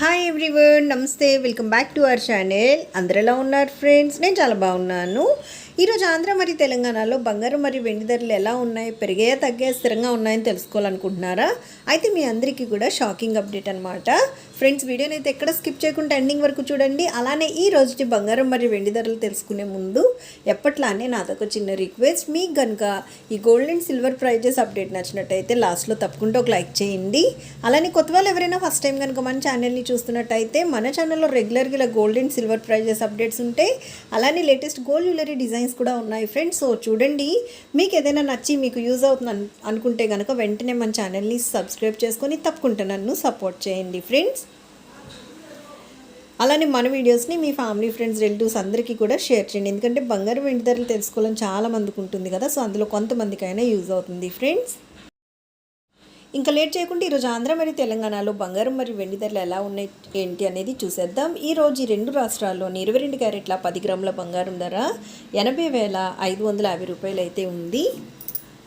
Hi everyone నమస్తే. Welcome back to our channel అందరు ఎలా ఉన్నారు ఫ్రెండ్స్ నేను చాలా బాగున్నాను. ఈరోజు ఆంధ్ర మరియు తెలంగాణలో బంగారం మరియు వెండి ధరలు ఎలా ఉన్నాయి పెరిగాయా తగ్గాయా స్థిరంగా ఉన్నాయని తెలుసుకోవాలనుకుంటున్నారా? అయితే మీ అందరికీ కూడా షాకింగ్ అప్డేట్ అనమాట ఫ్రెండ్స్ వీడియోని అయితే ఎక్కడ స్కిప్ చేయకుండా ఎండింగ్ వరకు చూడండి. అలానే ఈ రోజుకి బంగారం మరియు వెండి ధరలు తెలుసుకునే ముందు ఎప్పట్లానే నాదొక చిన్న రిక్వెస్ట్. మీకు కనుక ఈ gold and silver prices update నచ్చినట్టయితే లాస్ట్లో తప్పకుండా ఒక లైక్ చేయండి. అలానే కొత్త వాళ్ళు ఎవరైనా ఫస్ట్ టైం కనుక మన ఛానల్ని చూస్తున్నట్టయితే మన ఛానల్లో రెగ్యులర్గా ఇలా gold and silver prices updates ఉంటాయి అలానే లేటెస్ట్ గోల్డ్ జ్యువెలరీ డిజైన్స్ కూడా ఉన్నాయి ఫ్రెండ్స్ సో చూడండి. మీకు ఏదైనా నచ్చి మీకు యూజ్ అవుతుంది అనుకుంటే కనుక వెంటనే మన ఛానల్ని సబ్స్క్రైబ్ చేసుకొని తప్పకుండా నన్ను సపోర్ట్ చేయండి ఫ్రెండ్స్ అలానే మన వీడియోస్ని మీ ఫ్యామిలీ ఫ్రెండ్స్ రిలేటివ్స్ అందరికీ కూడా షేర్ చేయండి. ఎందుకంటే బంగారం వెండి ధరలు తెలుసుకోవాలని చాలా మందికి ఉంటుంది కదా సో అందులో కొంతమందికైనా యూజ్ అవుతుంది. ఫ్రెండ్స్ ఇంకా లేట్ చేయకుండా ఈరోజు ఆంధ్ర మరియు తెలంగాణలో బంగారం మరియు వెండి ధరలు ఎలా ఉన్నాయి ఏంటి అనేది చూసేద్దాం. ఈ రోజు ఈ రెండు రాష్ట్రాల్లోని ఇరవై రెండు క్యారెట్ల పది గ్రాముల బంగారం ధర ఎనభై వేల ఐదు వందల యాభై రూపాయలు అయితే ఉంది.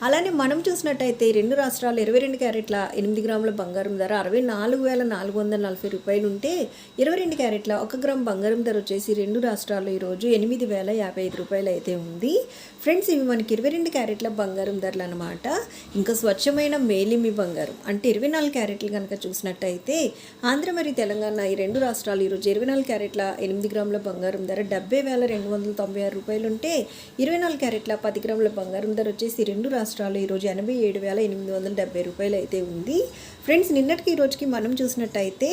అలానే మనం చూసినట్టయితే రెండు రాష్ట్రాలు ఇరవై రెండు క్యారెట్ల ఎనిమిది గ్రాముల బంగారం ధర అరవై నాలుగు వేల నాలుగు వందల నలభై రూపాయలు ఉంటే ఇరవై రెండు క్యారెట్ల ఒక గ్రామ్ బంగారం ధర వచ్చేసి రెండు రాష్ట్రాల్లో ఈరోజు ఎనిమిది వేల యాభై ఐదు రూపాయలు అయితే ఉంది. ఫ్రెండ్స్ ఇవి మనకి ఇరవై రెండు క్యారెట్ల బంగారం ధరలు అనమాట ఇంకా స్వచ్ఛమైన మేలిమి బంగారం అంటే ఇరవై నాలుగు క్యారెట్లు కనుక చూసినట్టయితే ఆంధ్ర మరియు తెలంగాణ ఈ రెండు రాష్ట్రాలు ఈరోజు ఇరవై నాలుగు క్యారెట్ల ఎనిమిది గ్రాముల బంగారం ధర డెబ్బై వేల రెండు వందల తొంభై ఆరు రూపాయలు ఉంటే ఇరవై నాలుగు క్యారెట్ల పది గ్రాముల బంగారం ధర వచ్చేసి రెండు రాష్ట్రాలు రాష్ట్రాలు ఈరోజు ఎనభై ఏడు వేల ఎనిమిది వందల డెబ్బై రూపాయలు అయితే ఉంది. ఫ్రెండ్స్ నిన్నటికి ఈ రోజుకి మనం చూసినట్టయితే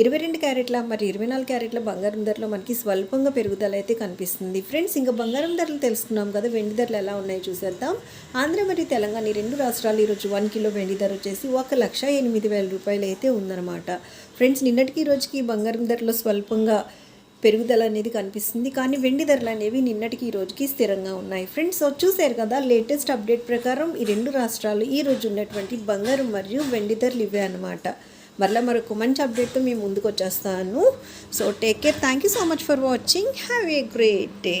ఇరవై రెండు క్యారెట్ల మరి ఇరవై నాలుగు క్యారెట్ల బంగారం ధరలో మనకి స్వల్పంగా పెరుగుదల అయితే కనిపిస్తుంది. ఫ్రెండ్స్ ఇంకా బంగారం ధరలు తెలుసుకున్నాం కదా వెండి ధరలు ఎలా ఉన్నాయో చూసేద్దాం. ఆంధ్ర మరియు తెలంగాణ ఈ రెండు రాష్ట్రాలు ఈరోజు వన్ కిలో వెండి ధర వచ్చేసి ఒక లక్ష ఎనిమిది వేల రూపాయలు అయితే ఉందన్నమాట. ఫ్రెండ్స్ నిన్నటికి ఈ రోజుకి బంగారం ధరలో స్వల్పంగా పెరుగుదల అనేది కనిపిస్తుంది. కానీ వెండి ధరలు అనేవి నిన్నటికి ఈ రోజుకి స్థిరంగా ఉన్నాయి. ఫ్రెండ్స్ సో కదా లేటెస్ట్ అప్డేట్ ప్రకారం ఈ రెండు రాష్ట్రాలు ఈ రోజు ఉన్నటువంటి బంగారం మరియు వెండి ధరలు ఇవే అనమాట మరలా మరొక మంచి అప్డేట్తో మేము ముందుకు వచ్చేస్తాను. So take care thank you so much for watching have a great day